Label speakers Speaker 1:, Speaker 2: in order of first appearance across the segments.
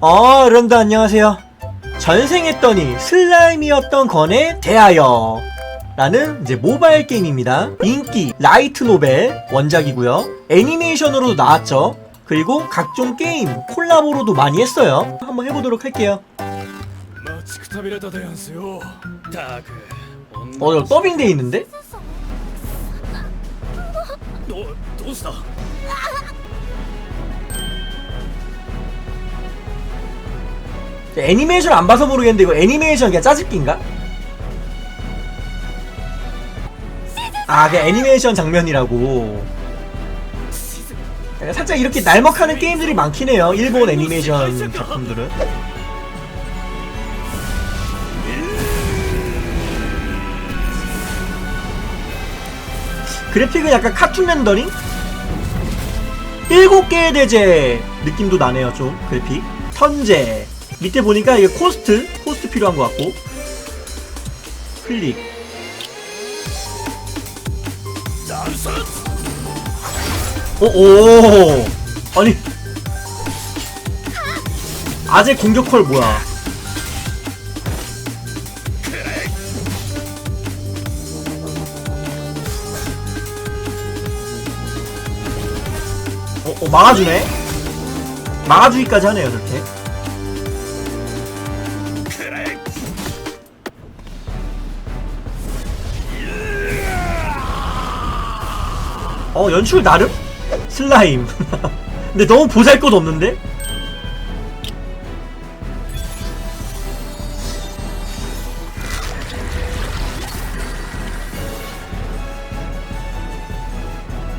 Speaker 1: 어, 런다 안녕하세요. 전생했더니 슬라임이었던 건에 대하여 라는 이제 모바일 게임입니다. 인기 라이트 노벨 원작이고요. 애니메이션으로도 나왔죠. 그리고 각종 게임 콜라보로도 많이 했어요. 한번 해보도록 할게요. 어, 이거 더빙돼 있는데?
Speaker 2: 어,
Speaker 1: 애니메이션 안 봐서 모르겠는데 이거 애니메이션 그냥 짜집기인가? 아, 그냥 애니메이션 장면이라고. 살짝 이렇게 날먹하는 게임들이 많긴 해요. 일본 애니메이션 작품들은. 그래픽은 약간 카툰 렌더링? 일곱 개의 대제 느낌도 나네요, 좀 그래픽. 턴제. 밑에 보니까 이게 코스트, 코스트 필요한 것 같고. 클릭.
Speaker 2: 斬殺
Speaker 1: 오, 오. 아니. 아재 공격 콜 뭐야? 어, 어, 막아주네? 막아주기까지 하네요, 저렇게. 어, 연출 나름? 슬라임. 근데 너무 보잘 것 없는데?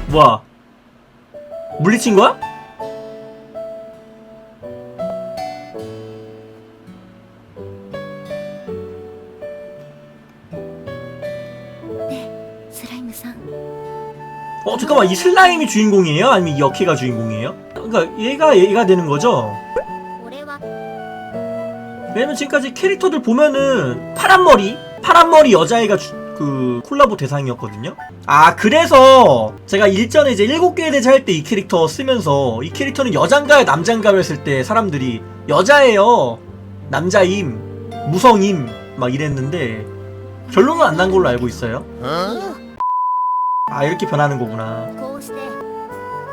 Speaker 1: 뭐야? 물리친 거야? 잠깐만 이 슬라임이 주인공이에요? 아니면 이 여키가 주인공이에요? 그러니까 얘가 얘가 되는 거죠? 왜냐면 지금까지 캐릭터들 보면은 파란 머리 파란 머리 여자애가 주- 그 콜라보 대상이었거든요. 아 그래서 제가 일전에 이제 일곱 개의 대제 할 때 이 캐릭터 쓰면서 이 캐릭터는 여잔가요 남잔가요 했을 때 사람들이 여자예요 남자임 무성임 막 이랬는데 결론은 안 난 걸로 알고 있어요. 아 이렇게 변하는 거구나.
Speaker 3: こうして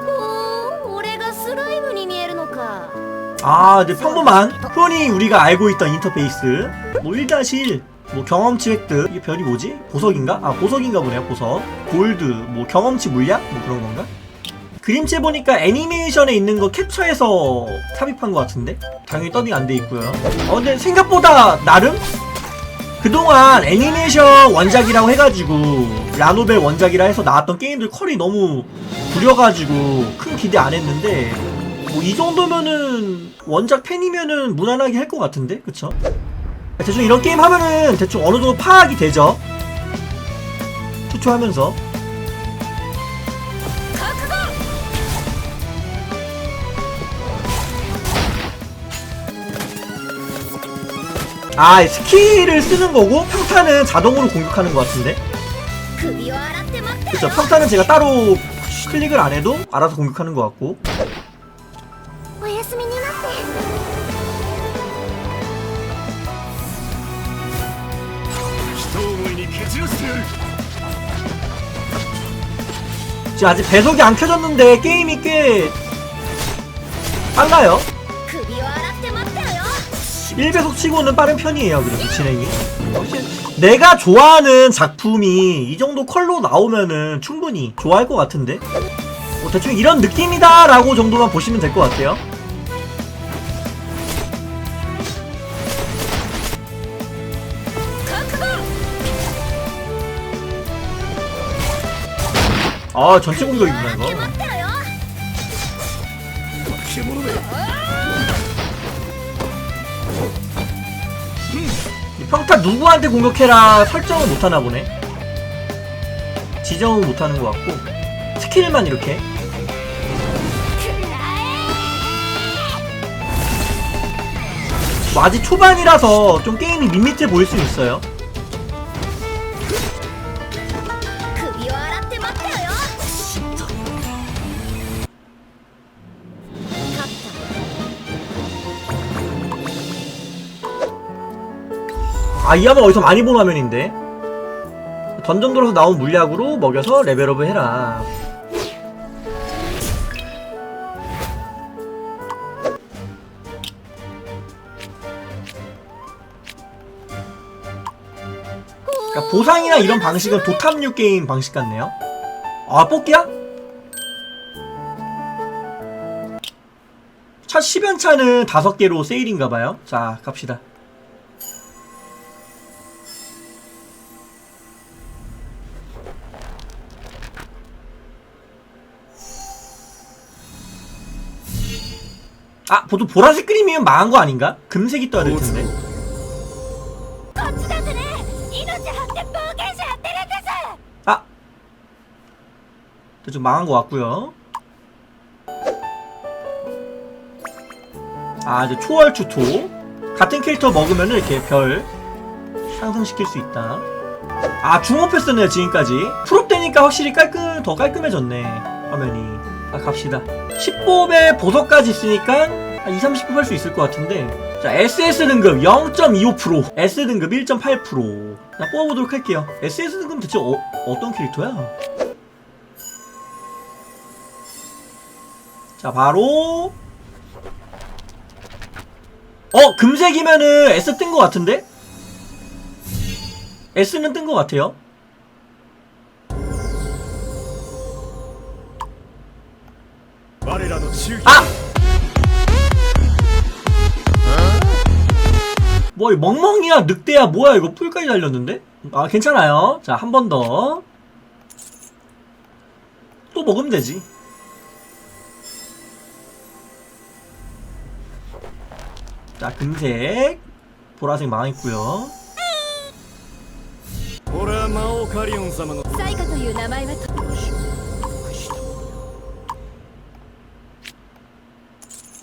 Speaker 3: おー俺がスライムに見えるのか
Speaker 1: 아, 이제 평범한 흔히 우리가 알고 있던 인터페이스 뭐 1-1, 뭐 경험치 획득 이게 별이 뭐지? 보석인가? 아 보석인가 보네요 보석 골드, 뭐 경험치 물약? 뭐 그런 건가? 그림체 보니까 애니메이션에 있는 거 캡처해서 삽입한 것 같은데? 당연히 더빙 안 돼 있고요 어 근데 생각보다 나름? 그동안 애니메이션 원작이라고 해가지고 라노벨 원작이라 해서 나왔던 게임들 컬이 너무 구려가지고 큰 기대 안 했는데 뭐 이 정도면은 원작 팬이면은 무난하게 할 것 같은데? 그쵸? 대충 이런 게임 하면은 대충 어느 정도 파악이 되죠? 투투하면서 아 스킬을 쓰는 거고 평타는 자동으로 공격하는 것 같은데? 그쵸 평타는 제가 따로 클릭을 안 해도 알아서 공격하는 것 같고. 지금 아직 배속이 안 켜졌는데 게임이 꽤 빨라요. 1배속 치고는 빠른 편이에요 그래도 진행이. 내가 좋아하는 작품이 이 정도 컬러 나오면은 충분히 좋아할 것 같은데? 뭐 대충 이런 느낌이다 라고 정도만 보시면 될 것 같아요. 아 전체 공격이구나 이거? 아, 평타 누구한테 공격해라 설정을 못하나 보네. 지정은 못하는 것 같고 스킬만 이렇게. 뭐 아직 초반이라서 좀 게임이 밋밋해 보일 수 있어요 아, 이 화면 어디서 많이 본 화면인데? 던전도로서 나온 물약으로 먹여서 레벨업을 해라. 그러니까 보상이나 이런 방식은 도탐류 게임 방식 같네요. 아, 뽑기야? 첫 10연차는 5개로 세일인가봐요. 자, 갑시다. 아, 보통 보라색 그림이면 망한 거 아닌가? 금색이 떠야 될 텐데.
Speaker 3: こっちだってね命張って冒険者やってるんです
Speaker 1: 아! 좀 망한 것 같고요 아, 이제 초월 추토. 같은 캐릭터 먹으면 이렇게 별 상승시킬 수 있다. 아, 중업했었네요, 지금까지. 프로 때니까 확실히 깔끔, 더 깔끔해졌네. 화면이. 아, 갑시다. 10법에 보석까지 있으니까 한 2, 30분 할 수 있을 것 같은데 자 SS 등급 0.25% S 등급 1.8%나 뽑아보도록 할게요 SS 등급 대체 어, 어떤 캐릭터야? 자 바로 어 금색이면은 S 뜬 것 같은데? S는 뜬 것 같아요 아! 뭐 멍멍이야 늑대야 뭐야 이거 풀까지 달렸는데? 아 괜찮아요. 자 한 번 더. 또 먹으면 되지. 자 금색 보라색 망했고요.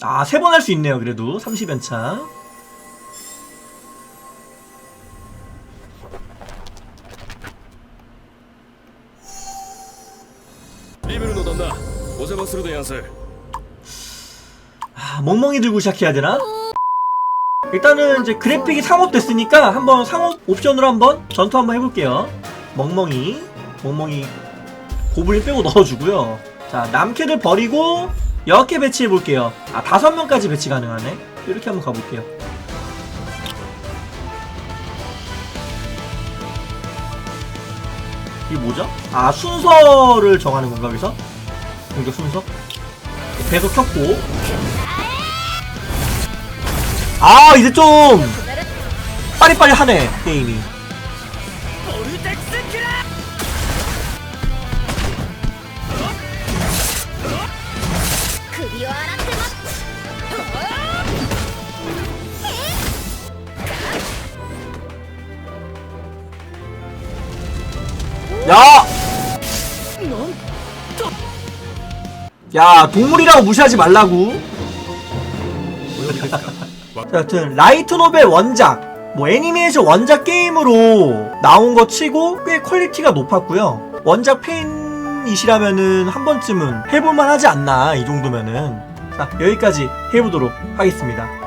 Speaker 1: 아세 번 할 수 있네요 그래도 30연차
Speaker 2: 떤다. 오세버스로 대한설.
Speaker 1: 아, 멍멍이 들고 시작해야 되나? 일단은 이제 그래픽이 상업됐으니까 한번 상업 옵션으로 한번 전투 한번 해볼게요. 멍멍이, 멍멍이 고블린 빼고 넣어주고요. 자, 남캐를 버리고 여캐 배치해볼게요. 아, 다섯 명까지 배치 가능하네. 이렇게 한번 가볼게요. 이게 뭐죠? 아, 순서를 정하는 건가, 여기서? 공격 순서? 계속 켰고. 아 이제 좀 빨리빨리 하네 게임이. 야! 야, 동물이라고 무시하지 말라고. 자, 여튼 라이트 노벨 원작, 뭐 애니메이션 원작 게임으로 나온 거 치고 꽤 퀄리티가 높았고요. 원작 팬이시라면은 한 번쯤은 해볼만 하지 않나 이 정도면은. 자, 여기까지 해보도록 하겠습니다.